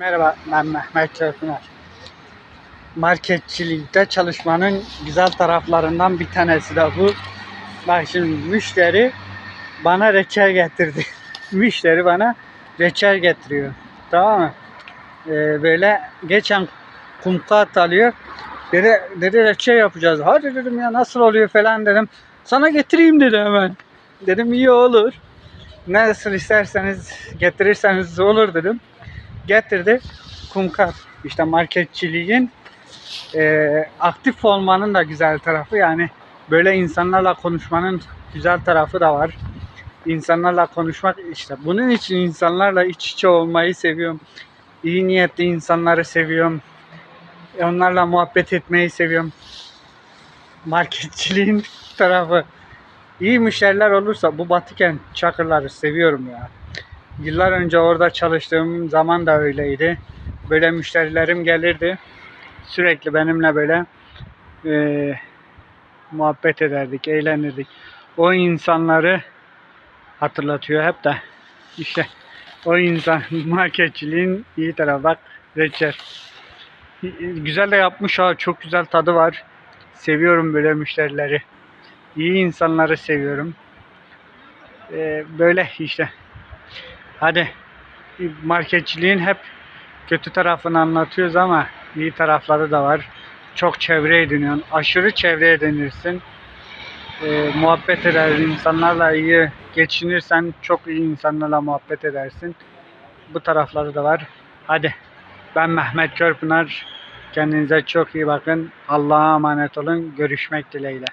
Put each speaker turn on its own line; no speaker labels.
Merhaba, ben Mehmet Çöpüner. Marketçilikte çalışmanın güzel taraflarından bir tanesi de bu. Bak şimdi müşteri bana reçel getirdi. müşteri bana reçel getiriyor. Tamam mı? Ee, böyle geçen kumkat alıyor. Dedi, dedi reçel yapacağız. Hadi dedim ya nasıl oluyor falan dedim. Sana getireyim dedi hemen. Dedim iyi olur. Nasıl isterseniz getirirseniz olur dedim getirdi. Kumkat. İşte marketçiliğin e, aktif olmanın da güzel tarafı yani böyle insanlarla konuşmanın güzel tarafı da var. İnsanlarla konuşmak işte bunun için insanlarla iç içe olmayı seviyorum. İyi niyetli insanları seviyorum. Onlarla muhabbet etmeyi seviyorum. Marketçiliğin tarafı. İyi müşteriler olursa bu Batıken Çakırları seviyorum ya. Yıllar önce orada çalıştığım zaman da öyleydi. Böyle müşterilerim gelirdi. Sürekli benimle böyle e, muhabbet ederdik, eğlenirdik. O insanları hatırlatıyor hep de. İşte o insan marketçiliğin iyi tarafı bak reçel. Güzel de yapmış ha çok güzel tadı var. Seviyorum böyle müşterileri. İyi insanları seviyorum. E, böyle işte. Hadi marketçiliğin hep kötü tarafını anlatıyoruz ama iyi tarafları da var. Çok çevre ediniyorsun. Aşırı çevre edinirsin. Ee, muhabbet eder, insanlarla iyi geçinirsen çok iyi insanlarla muhabbet edersin. Bu tarafları da var. Hadi ben Mehmet Körpınar. Kendinize çok iyi bakın. Allah'a emanet olun. Görüşmek dileğiyle.